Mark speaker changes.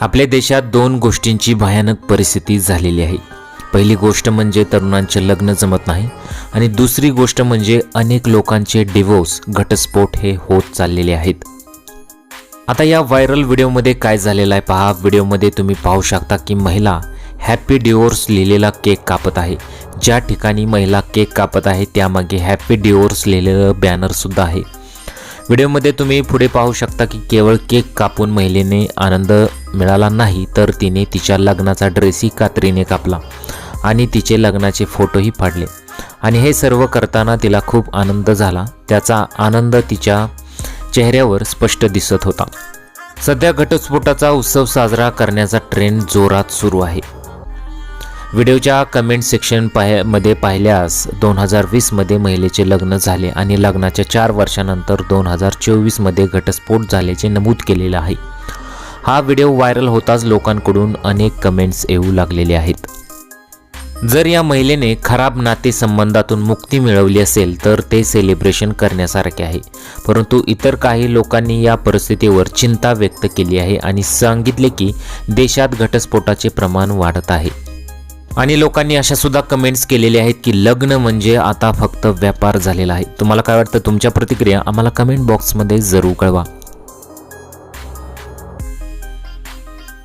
Speaker 1: आपल्या देशात दोन गोष्टींची भयानक परिस्थिती झालेली आहे. पहिली गोष्ट म्हणजे तरुणांचे लग्न जमत नाही आणि दुसरी गोष्ट म्हणजे अनेक लोकांचे डिवोर्स घटस्फोट हे होत चाललेले आहेत. आता या व्हायरल व्हिडिओमध्ये काय झालेलं आहे पहा. व्हिडिओमध्ये तुम्ही पाहू शकता की महिला हॅपी डिवोर्स लिहिलेला केक कापत आहे. ज्या ठिकाणी महिला केक कापत आहे त्यामागे हॅपी डिवोर्स लिहिलेलं बॅनरसुद्धा आहे. व्हिडिओमध्ये तुम्ही पुढे पाहू शकता की केवळ केक कापून महिलेने आनंद मिळाला नाही तर तिने तिच्या लग्नाचा ड्रेसही कात्रीने कापला? आणि तिचे लग्नाचे फोटोही फाडले. आणि हे सर्व करताना तिला खूप आनंद झाला. त्याचा आनंद तिच्या चेहऱ्यावर स्पष्ट दिसत होता. सध्या घटस्फोटाचा उत्सव साजरा करण्याचा ट्रेंड जोरात सुरू आहे. व्हिडिओच्या कमेंट सेक्शन पाहमध्ये पाहिल्यास दोन हजार वीसमध्ये महिलेचे लग्न झाले आणि लग्नाच्या चार वर्षानंतर दोन हजार चोवीसमध्ये घटस्फोट झाल्याचे नमूद केलेलं आहे. हा व्हिडिओ व्हायरल होताच लोकांकडून अनेक कमेंट्स येऊ लागलेले आहेत. जर या महिलेने खराब नातेसंबंधातून मुक्ती मिळवली असेल तर ते सेलिब्रेशन करण्यासारखे आहे. परंतु इतर काही लोकांनी या परिस्थितीवर चिंता व्यक्त केली आहे आणि सांगितले की देशात घटस्फोटाचे प्रमाण वाढत आहे. आणि लोकांनी अशा सुद्धा कमेंट्स केलेल्या आहेत की लग्न म्हणजे आता फक्त व्यापार झालेला आहे. तुम्हाला काय वाटतं? तुमच्या प्रतिक्रिया आम्हाला कमेंट बॉक्समध्ये जरूर कळवा.